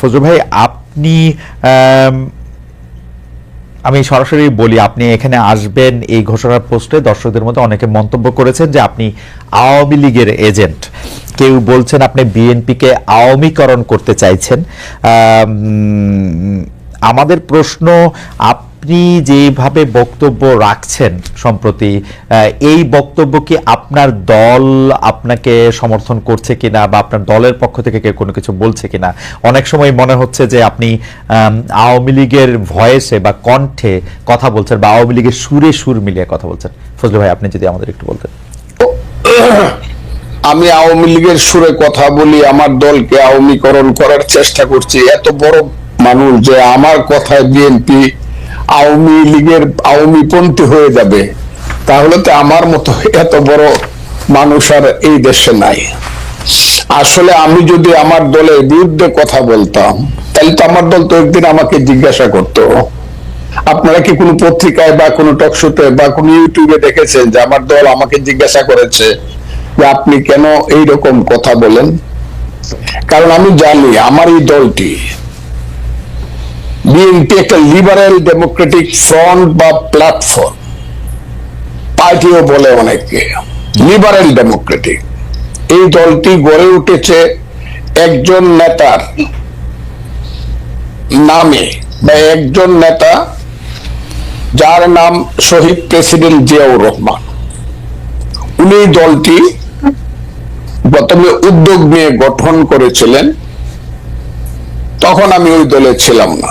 ফজলু ভাই, আপনি, আমি সরাসরি বলি, আপনি এখানে আসবেন এই ঘোষণার পোস্টে। দর্শকদের মধ্যে অনেকে মন্তব্য করেছেন যে আপনি আওয়ামী লীগের এজেন্ট। কেউ বলছেন আপনি বিএনপিকে আওয়ামীকরণ করতে চাইছেন। আমাদের প্রশ্ন আপনি যেভাবে বক্তব্য রাখছেন সম্প্রতি এই বক্তব্য কি আপনার দল আপনাকে সমর্থন করছে কিনা বা আপনার দলের পক্ষ থেকে কেউ কোনো কিছু বলছে কিনা? অনেক সময় মনে হচ্ছে যে আপনি আওয়ামী লীগের ভয়েসে বা কণ্ঠে কথা বলছেন বা আওয়ামী লীগের সুরে সুর মিলিয়ে কথা বলছেন। ফজলু ভাই, আপনি যদি আমাদের একটু বলতেন। আমি আওয়ামী লীগের সুরে কথা বলি, আমার দলকে আওয়ামীকরণ করার চেষ্টা করছি। এত বড় মানুষ যে আমার কথায় বিএনপি আওয়ামী লীগের আওয়ামী পন্থী হয়ে যাবে, তাহলে তো আমার মতো এত বড় মানুষ আর এই দেশে নাই। আসলে আমি যদি আমার দলের বিরুদ্ধে কথা বলতাম, তাহলে তো আমার দল তো একদিন আমাকে জিজ্ঞাসা করতো। আপনারা কি কোনো পত্রিকায় বা কোনো টকশোতে বা কোনো ইউটিউবে দেখেছেন যে আমার দল আমাকে জিজ্ঞাসা করেছে যে আপনি কেন এই রকম কথা বলেন? কারণ আমি জানি আমার এই দলটি বিএনপি একটা লিবারেল ডেমোক্রেটিক ফ্রন্ট বা প্ল্যাটফর্ম পার্টিও বলে অনেকে লিবারেল ডেমোক্রেটিক এই দলটি গড়ে উঠেছে একজন নেতার নামে বা একজন নেতা যার নাম শহীদ প্রেসিডেন্ট জিয়াউর রহমান। উনি দলটি প্রথমে উদ্যোগ নিয়ে গঠন করেছিলেন। তখন আমি ওই দলে ছিলাম না।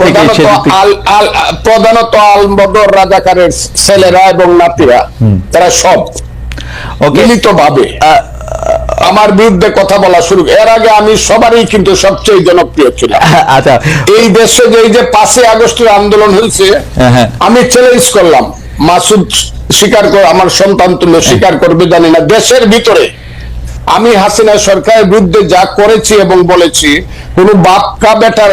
প্রধানত সেদিন থেকে- আল প্রধানত আলবদর রাজাকারের ছেলেরা এবং নাতিরা তারা সব মিলিত ভাবে আমার বিরুদ্ধে কথা বলা শুরু এর আগে আমি সবারই কিন্তু সবচেয়ে জনপ্রিয় ছিলাম। আচ্ছা। এই দেশে যে এই যে পাঁচই আগস্টের আন্দোলন হয়েছে হ্যাঁ, হ্যাঁ। আমি চ্যালেঞ্জ করলাম। মাসুদ স্বীকার করে আমার সন্তান তুলে স্বীকার করবে জানি না। দেশের ভিতরে আমি হাসিনা সরকারের বিরুদ্ধে যা করেছি এবং বলেছি কোন বাপ কা বেটার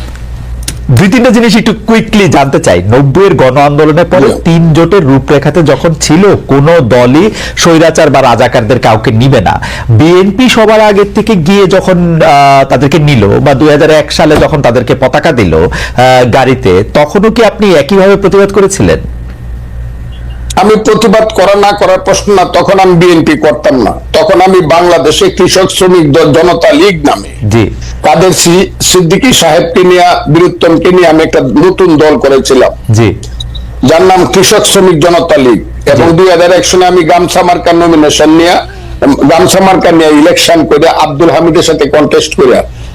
দুই তিনটা জিনিস একটু কুইকলি জানতে চাই। নব্বইয়ের গণ আন্দোলনের পরে তিন জোটের রূপরেখাতে যখন ছিল কোন দলই স্বৈরাচার বা রাজাকারদের কাউকে নিবে না। বিএনপি সবার আগের থেকে গিয়ে যখন আহ, তাদেরকে নিল বা দুই হাজার এক সালে যখন তাদেরকে পতাকা দিল গাড়িতে তখনও কি আপনি একইভাবে প্রতিবাদ করেছিলেন? আমি প্রতিবাদ করা না করার প্রশ্ন না তখন আমি বিএনপি করতাম না। তখন আমি বাংলাদেশে কৃষক শ্রমিক জনতা লীগ নামে। কাদের সিদ্দিকী সাহেবকে নিয়ে বীরুত্তমকে নিয়ে আমি একটা নতুন দল করেছিলাম। যার নাম কৃষক শ্রমিক জনতা লীগ। এবং দুই হাজার এক সনে আমি গামছা মার্কার নমিনেশন নিয়ে গামছা মার্কার নিয়ে ইলেকশন করে আব্দুল হামিদের সাথে কন্টেস্ট করে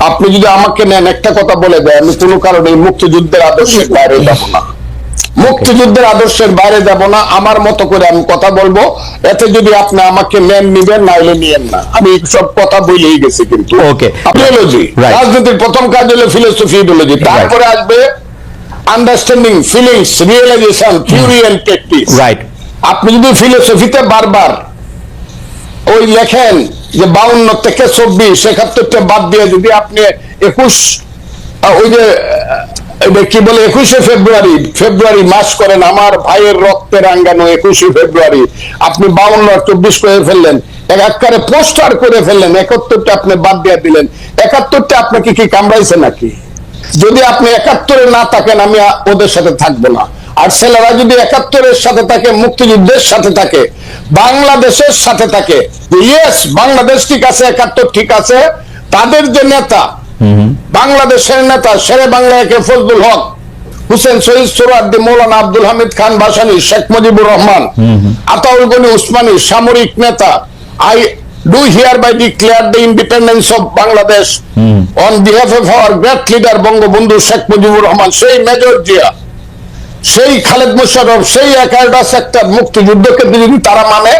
আপনি যদি আমাকে নেন একটা কথা বলে দেয় আমি কোনো কারণে মুক্তিযুদ্ধের আদর্শের বাইরে যাব না। মুক্তিযুদ্ধের আদর্শের বাইরে যাব না আমার মতো করে আমি কথা বলব। এতে যদি আপনি আমাকে নেন নিবেন না হলে নিয়েন না। আমি সব কথা বলেই গেছি কিন্তু. Ideology Right. রাজনীতির প্রথম কাজ হলো ফিলোসফি ইডিওলজি তারপরে আসবে understanding feelings realisation theory and practice right আপনি যদি ফিলোসফিতে বারবার ওই লেখেন যে বাউন্ন থেকে চব্বিশ, একাত্তরটা বাদ দিয়ে যদি আপনি একুশ ওই যে কি বলে, একুশে ফেব্রুয়ারি ফেব্রুয়ারি মাস করেন, আমার ভাইয়ের রক্তে রাঙ্গানো একুশে ফেব্রুয়ারি, আপনি বাউন্ন চব্বিশ করে ফেললেন, এক একবারে পোস্টার করে ফেললেন, একাত্তরটা আপনি বাদ দিয়ে দিলেন, একাত্তরটা আপনাকে কি কামড়াইছে নাকি? যদি আপনি একাত্তরে না থাকেন, আমি ওদের সাথে থাকব না। আর ছেলেরা যদি একাত্তরের সাথে থাকে, মুক্তিযুদ্ধের সাথে থাকে বাংলাদেশের সাথে থাকে। ইয়েস বাংলাদেশ ঠিক আছে একাত্তর ঠিক আছে তাদের যে নেতা বাংলাদেশের নেতা শেরে বাংলা একে ফজলুল হক হুসেন শহীদ সোরাদ্দি মৌলানা আব্দুল হামিদ খান বাসানি শেখ মুজিবুর রহমান আতাউল গনি উসমানী সামরিক নেতা I do hereby declare the independence of Bangladesh on behalf of our great leader Bangabandhu Sheikh Mujibur Rahman সেই মেজর জিয়া। সেই খালেদ মুশারফ সেই একাডা সেক্টর মুক্তিযুদ্ধকে যদি তারা মানে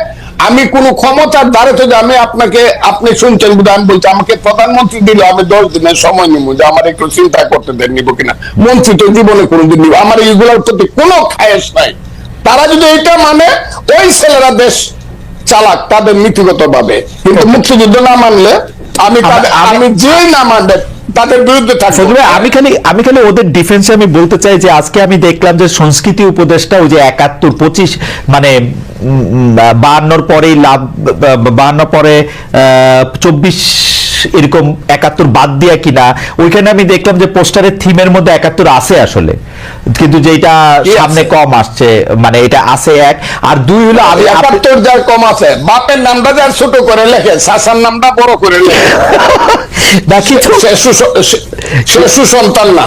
আমি কোন ক্ষমতার দ্বারে যে আমি আপনাকে, আপনি শুনছেন বুঝে আমি বলছি, আমাকে প্রধানমন্ত্রী দিলে আমি দশ দিনের সময় নিব, যে আমার একটু চিন্তা করতে দেন নিব কিনা। মন্ত্রী তো জীবনে কোনোদিন নিব, আমার এইগুলোর প্রতি কোনো খায়েশ নাই। তারা যদি এটা মানে ওই ছেলেরা দেশ চালাক, তাদের নীতিগত ভাবে কিন্তু মুক্তিযুদ্ধ না মানলে আমি আমি- যে না মানবে তাদের বিরুদ্ধে থাকব। আমি খালি আমি খালি ওদের ডিফেন্সে আমি বলতে চাই যে আজকে আমি দেখলাম যে সংস্কৃতি উপদেশটা ওই যে একাত্তর পঁচিশ মানে বাহান্নর পরেই লাভ বাহান্ন পরে চব্বিশ এরকম একাত্তর বাদ দিয়া কিনা ওইখানে আমি দেখলাম যে পোস্টারের থিমের মধ্যে একাত্তর আছে আসলে। কিন্তু যেটা সামনে কম আসছে মানে এটা আছে এক। আর দুই হলো আমি একাত্তর যার কম আছে বাপের নামটা যার ছোট করে লেখে শাসার নামটা বড় করে লেখে। না কিছু সুস- সে- সে সুসন্তান না।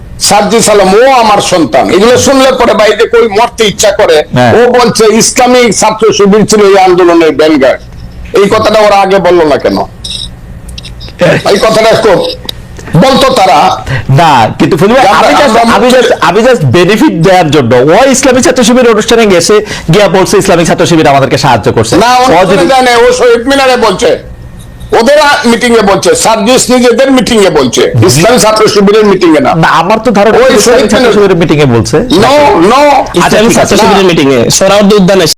সার্জিস আলম ও আমার সন্তান। এগুলো শুনলে পরে বাইরে কই মরতে ইচ্ছা করে। হ্যাঁ। ও বলছে ইসলামিক ছাত্র শিবির ছিল এই আন্দোলনের ব্যানগার্ড। এই কথাটা ওরা আগে বলল না কেন? এই কথাটা বলতো তারা। না কিন্তু আমি জাস্ট বেনিফিট দেওয়ার জন্য ও ইসলামিক ছাত্র শিবির অনুষ্ঠানে গেছে গিয়া বলছে ইসলামিক ছাত্র শিবির আমাদেরকে সাহায্য করছে। না ও শহীদ মিনারে বলছে। ওদের মিটিং এ বলছে সার্জিস নিজেদের মিটিং এ বলছে। ইসলামী ছাত্র শিবিরের মিটিং এ না। আমার তো ধারণা ওই শহীদ মিটিং এ বলছে। নো নো আচ্ছা, ছাত্র। শিবিরের মিটিং এ সোহরাওয়ার্দী উদ্যানে